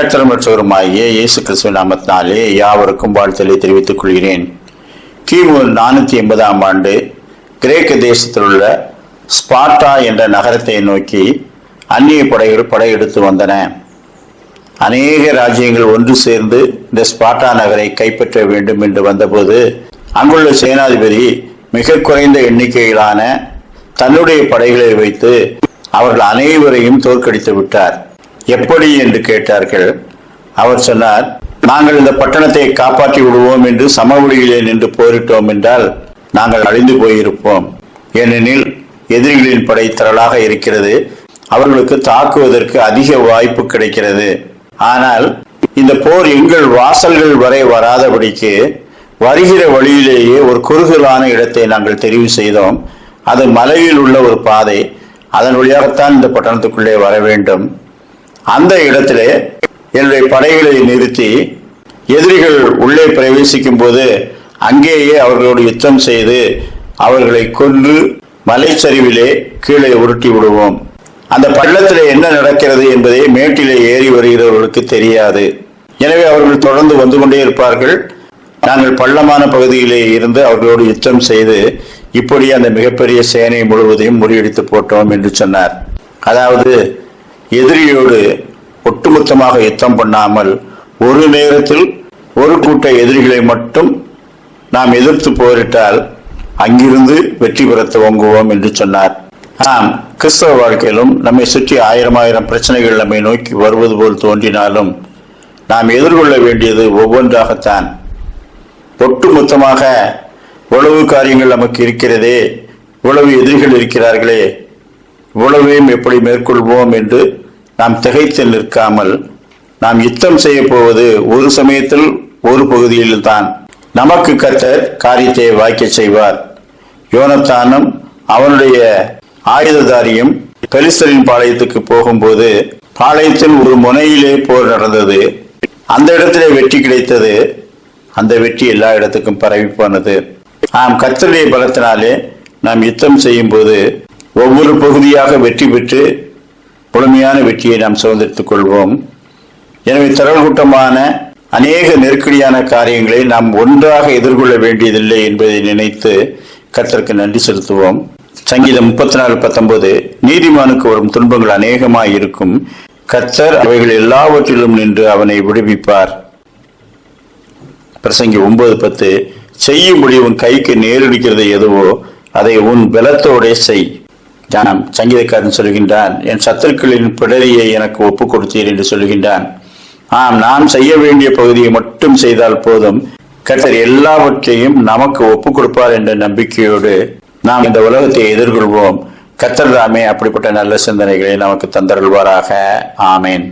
கற்றமற்றவருமாகிய இயேசு கிறிஸ்துவ நாமத்தினாலே யாவருக்கும் வாழ்த்தலை தெரிவித்துக் கொள்கிறேன். கிமு நானூத்தி எண்பதாம் ஆண்டு கிரேக்க தேசத்தில் உள்ள ஸ்பார்ட்டா என்ற நகரத்தை நோக்கி அந்நிய படைகள் படையெடுத்து வந்தன. அநேக ராஜ்யங்கள் ஒன்று சேர்ந்து இந்த ஸ்பார்ட்டா நகரை கைப்பற்ற வேண்டும் என்று வந்தபோது அங்குள்ள சேனாதிபதி மிக குறைந்த எண்ணிக்கையிலான தன்னுடைய படைகளை வைத்து அவர்கள் அனைவரையும் தோற்கடித்து விட்டார். எப்படி என்று கேட்டார்கள். அவர் சொன்னார் நாங்கள் இந்த பட்டணத்தை காப்பாற்றி விடுவோம் என்று சமவெளியிலே நின்று போரிட்டோம் என்றால் நாங்கள் அழிந்து போயிருப்போம். ஏனெனில் எதிரிகளின் படை திரளாக இருக்கிறது. அவர்களுக்கு தாக்குவதற்கு அதிக வாய்ப்பு கிடைக்கிறது. ஆனால் இந்த போர் எங்கள் வாசல்கள் வரை வராதபடிக்கு வருகிற வழியிலேயே ஒரு குறுகலான இடத்தை நாங்கள் தெரிவு செய்தோம். அது மலையில் உள்ள ஒரு பாதை. அதன் வழியாகத்தான் இந்த பட்டணத்துக்குள்ளே வர வேண்டும். அந்த இடத்திலே என்னுடைய படைகளை நிறுத்தி எதிரிகள் உள்ளே பிரவேசிக்கும் போது அங்கேயே அவர்களோடு யுத்தம் செய்து அவர்களை கொன்று மலைச்சரிவிலே கீழே உருட்டி விடுவோம். அந்த பள்ளத்திலே என்ன நடக்கிறது என்பதை மேட்டிலே ஏறி வருகிறவர்களுக்கு தெரியாது. எனவே அவர்கள் தொடர்ந்து வந்து கொண்டே இருப்பார்கள். நாங்கள் பள்ளமான பகுதியிலே இருந்து அவர்களோடு யுத்தம் செய்து இப்படி அந்த மிகப்பெரிய சேனை முழுவதையும் முறியடித்து போட்டோம் என்று சொன்னார். அதாவது எதிரியோடு ஒட்டுமொத்தமாக யுத்தம் பண்ணாமல் ஒரு நேரத்தில் ஒரு கூட்ட எதிரிகளை மட்டும் நாம் எதிர்த்து போரிட்டால் அங்கிருந்து வெற்றி பெற துவங்குவோம் என்று சொன்னார். ஆம் கிறிஸ்தவ வாழ்க்கையிலும் நம்மை சுற்றி ஆயிரம் ஆயிரம் பிரச்சனைகள் நம்மை நோக்கி வருவது போல் தோன்றினாலும் நாம் எதிர்கொள்ள வேண்டியது ஒவ்வொன்றாகத்தான். ஒட்டுமொத்தமாக உளவு காரியங்கள் நமக்கு இருக்கிறதே இவ்வளவு எதிரிகள் இருக்கிறார்களே இவ்வளவையும் எப்படி மேற்கொள்வோம் என்று நாம் திகைத்து நிற்காமல் நாம் யுத்தம் செய்ய போவது ஒரு சமயத்தில் ஒரு பகுதியில் தான் நமக்கு கத்தர் காரியத்தை வாய்க்க செய்வார். யோனத்தானும் அவனுடைய ஆயுததாரியும் பெலிஸ்தரின் பாளையத்துக்கு போகும்போது பாளையத்தின் ஒரு முனையிலே போர் நடந்தது. அந்த இடத்திலே வெற்றி கிடைத்தது. அந்த வெற்றி எல்லா இடத்துக்கும் பரவி போனது. நாம் கத்தருடைய பலத்தினாலே நாம் யுத்தம் செய்யும் போது ஒவ்வொரு பகுதியாக வெற்றி பெற்று முழுமையான வெற்றியை நாம் சுதந்திரித்துக் கொள்வோம். எனவே திரள்கூட்டமான அநேக நெருக்கடியான காரியங்களை நாம் ஒன்றாக எதிர்கொள்ள வேண்டியதில்லை என்பதை நினைத்து கத்தருக்கு நன்றி செலுத்துவோம். சங்கீதம் முப்பத்தி நாலு பத்தொன்பது. நீதிமானுக்கு வரும் துன்பங்கள் அநேகமாய் இருக்கும். கத்தர் அவைகள் எல்லாவற்றிலும் நின்று அவனை விடுவிப்பார். பிரசங்கி ஒன்பது பத்து. செய்யும்படி உன் கைக்கு நேரடிக்கிறது எதுவோ அதை உன் பலத்தோடே செய். ஞானம் சங்கீதக்காரன் சொல்கின்றான் என் சத்துருக்களின் பிடரியை எனக்கு ஒப்புக் கொடுத்தீர் என்று சொல்கின்றான் ஆம் நாம் செய்ய வேண்டிய பகுதியை மட்டும் செய்தால் போதும். கர்த்தர் எல்லாவற்றையும் நமக்கு ஒப்புக் கொடுப்பார் என்ற நம்பிக்கையோடு நாம் இந்த உலகத்தை எதிர்கொள்வோம். கர்த்தர் தாமே அப்படிப்பட்ட நல்ல சிந்தனைகளை நமக்கு தந்தருள்வாராக. ஆமேன்.